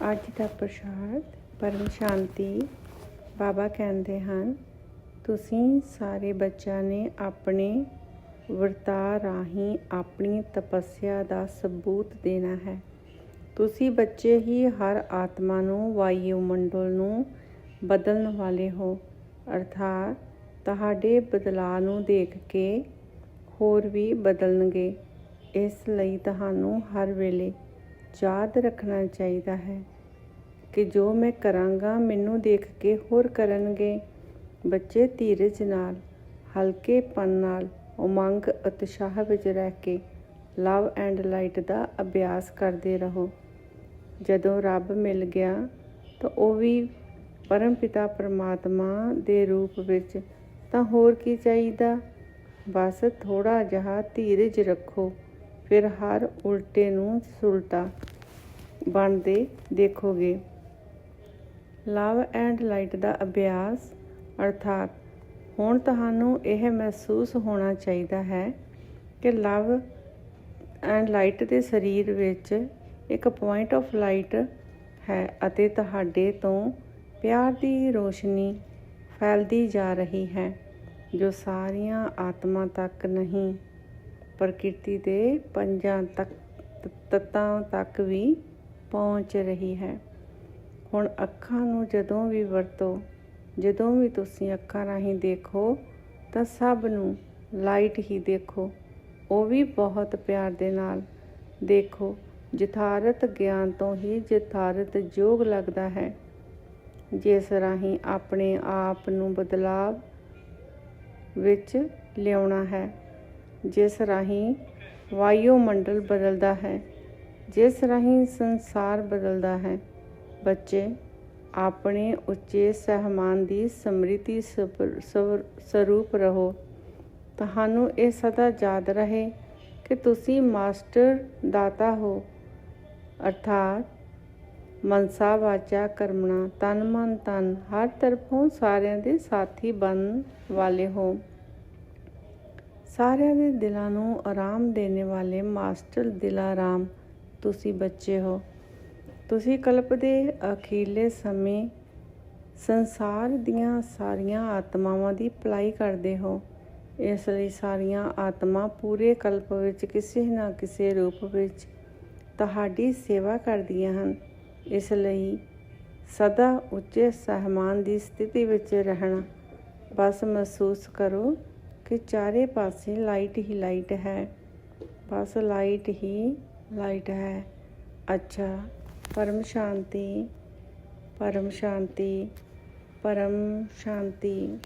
ਅੱਜ ਦਾ ਪ੍ਰਸ਼ਾਦ ਪਰਮ ਸ਼ਾਂਤੀ ਬਾਬਾ ਕਹਿੰਦੇ ਹਨ, ਤੁਸੀਂ ਸਾਰੇ ਬੱਚਿਆਂ ਨੇ ਆਪਣੇ ਵਰਤਾ ਰਾਹੀਂ ਆਪਣੀ ਤਪੱਸਿਆ ਦਾ ਸਬੂਤ ਦੇਣਾ ਹੈ। ਤੁਸੀਂ ਬੱਚੇ ਹੀ ਹਰ ਆਤਮਾ ਨੂੰ ਵਾਯੂਮੰਡਲ ਨੂੰ ਬਦਲਣ ਵਾਲੇ ਹੋ। ਅਰਥਾਤ ਤੁਹਾਡੇ ਬਦਲਾਅ ਨੂੰ ਦੇਖ ਕੇ ਹੋਰ ਵੀ ਬਦਲਣਗੇ। ਇਸ ਲਈ ਤੁਹਾਨੂੰ ਹਰ ਵੇਲੇ ਯਾਦ ਰੱਖਣਾ ਚਾਹੀਦਾ ਹੈ ਕਿ ਜੋ ਮੈਂ ਕਰਾਂਗਾ, ਮੈਨੂੰ ਦੇਖ ਕੇ ਹੋਰ ਕਰਨਗੇ। ਬੱਚੇ ਧੀਰਜ ਨਾਲ ਹਲਕੇਪਨ ਨਾਲ, ਉਮੰਗ ਉਤਸ਼ਾਹ ਵਿੱਚ ਰਹਿ ਕੇ ਲਵ ਐਂਡ ਲਾਈਟ ਦਾ ਅਭਿਆਸ ਕਰਦੇ ਰਹੋ। ਜਦੋਂ ਰੱਬ ਮਿਲ ਗਿਆ, ਤਾਂ ਉਹ ਵੀ ਪਰਮ ਪਿਤਾ ਪਰਮਾਤਮਾ ਦੇ ਰੂਪ ਵਿੱਚ। ਤਾਂ ਹੋਰ ਕੀ ਚਾਹੀਦਾ? ਬਸ ਥੋੜਾ ਜਿਹਾ ਧੀਰਜ ਰੱਖੋ। ਫਿਰ ਹਰ ਉਲਟੇ ਨੂੰ ਸੁਲਟਾ ਬਣਦੇ ਦੇਖੋਗੇ। ਲਵ ਐਂਡ ਲਾਈਟ ਦਾ ਅਭਿਆਸ, ਅਰਥਾਤ ਹੁਣ ਤੁਹਾਨੂੰ ਇਹ ਮਹਿਸੂਸ ਹੋਣਾ ਚਾਹੀਦਾ ਹੈ ਕਿ ਲਵ ਐਂਡ ਲਾਈਟ ਦੇ ਸਰੀਰ ਵਿੱਚ ਇੱਕ ਪੁਆਇੰਟ ਆਫ ਲਾਈਟ ਹੈ ਅਤੇ ਤੁਹਾਡੇ ਤੋਂ ਪਿਆਰ ਦੀ ਰੋਸ਼ਨੀ ਫੈਲਦੀ ਜਾ ਰਹੀ ਹੈ, ਜੋ ਸਾਰੀਆਂ ਆਤਮਾ ਤੱਕ ਨਹੀਂ ਪ੍ਰਕਿਰਤੀ ਦੇ ਪੰਜਾਂ ਤੱਕ, ਤੱਤਾਂ ਤੱਕ ਵੀ ਪਹੁੰਚ ਰਹੀ ਹੈ। ਹੁਣ ਅੱਖਾਂ ਨੂੰ ਜਦੋਂ ਵੀ ਵਰਤੋ, ਜਦੋਂ ਵੀ ਤੁਸੀਂ ਅੱਖਾਂ ਰਾਹੀਂ ਦੇਖੋ, ਤਾਂ ਸਭ ਨੂੰ ਲਾਈਟ ਹੀ ਦੇਖੋ। ਉਹ ਵੀ ਬਹੁਤ ਪਿਆਰ ਦੇ ਨਾਲ ਦੇਖੋ। ਯਥਾਰਤ ਗਿਆਨ ਤੋਂ ਹੀ ਯਥਾਰਤ ਯੋਗ ਲੱਗਦਾ ਹੈ। ਜਿਸ ਰਾਹੀਂ ਆਪਣੇ ਆਪ ਨੂੰ ਬਦਲਾਵ ਵਿੱਚ ਲਿਆਉਣਾ ਹੈ। ਜਿਸ ਰਾਹੀਂ ਵਾਯੂਮੰਡਲ ਬਦਲਦਾ ਹੈ, ਜਿਸ ਰਾਹੀਂ ਸੰਸਾਰ ਬਦਲਦਾ ਹੈ। ਬੱਚੇ, ਆਪਣੇ ਉੱਚੇ ਸਹਿਮਾਨ ਦੀ ਸਮ੍ਰਿਤੀ ਸਰੂਪ ਰਹੋ। ਤੁਹਾਨੂੰ ਇਹ ਸਦਾ ਯਾਦ ਰਹੇ ਕਿ ਤੁਸੀਂ ਮਾਸਟਰ ਦਾਤਾ ਹੋ। ਅਰਥਾਤ, ਮਨਸਾ ਵਾਚਾ ਕਰਮਣਾ ਤਨ ਮਨ ਤਨ, ਹਰ ਤਰਫੋਂ ਸਾਰਿਆਂ ਦੇ ਸਾਥੀ ਬਣ ਵਾਲੇ ਹੋ। ਸਾਰਿਆਂ ਦੇ ਦਿਲਾਂ ਨੂੰ ਆਰਾਮ ਦੇਣੇ ਵਾਲੇ ਮਾਸਟਰ ਦਿਲਾਰਾਮ, ਤੁਸੀਂ ਬੱਚੇ ਹੋ। ਤੁਸੀਂ ਕਲਪ ਦੇ ਅਖੀਰਲੇ ਸਮੇਂ ਸੰਸਾਰ ਦੀਆਂ ਸਾਰੀਆਂ ਆਤਮਾਵਾਂ ਦੀ ਭਲਾਈ ਕਰਦੇ ਹੋ। ਇਸ ਲਈ ਸਾਰੀਆਂ ਆਤਮਾ ਪੂਰੇ ਕਲਪ ਵਿੱਚ ਕਿਸੇ ਨਾ ਕਿਸੇ ਰੂਪ ਵਿੱਚ ਤੁਹਾਡੀ ਸੇਵਾ ਕਰਦੀਆਂ ਹਨ। ਇਸ ਲਈ ਸਦਾ ਉੱਚੇ ਸਹਿਮਾਨ ਦੀ ਸਥਿਤੀ ਵਿੱਚ ਰਹਿਣਾ ਬਸ ਮਹਿਸੂਸ ਕਰੋ। ਕਿ ਚਾਰੇ ਪਾਸੇ ਲਾਈਟ ਹੀ ਲਾਈਟ ਹੈ। ਬਸ ਲਾਈਟ ਹੀ ਲਾਈਟ ਹੈ। ਅੱਛਾ, ਪਰਮ ਸ਼ਾਂਤੀ ਪਰਮ ਸ਼ਾਂਤੀ ਪਰਮ ਸ਼ਾਂਤੀ।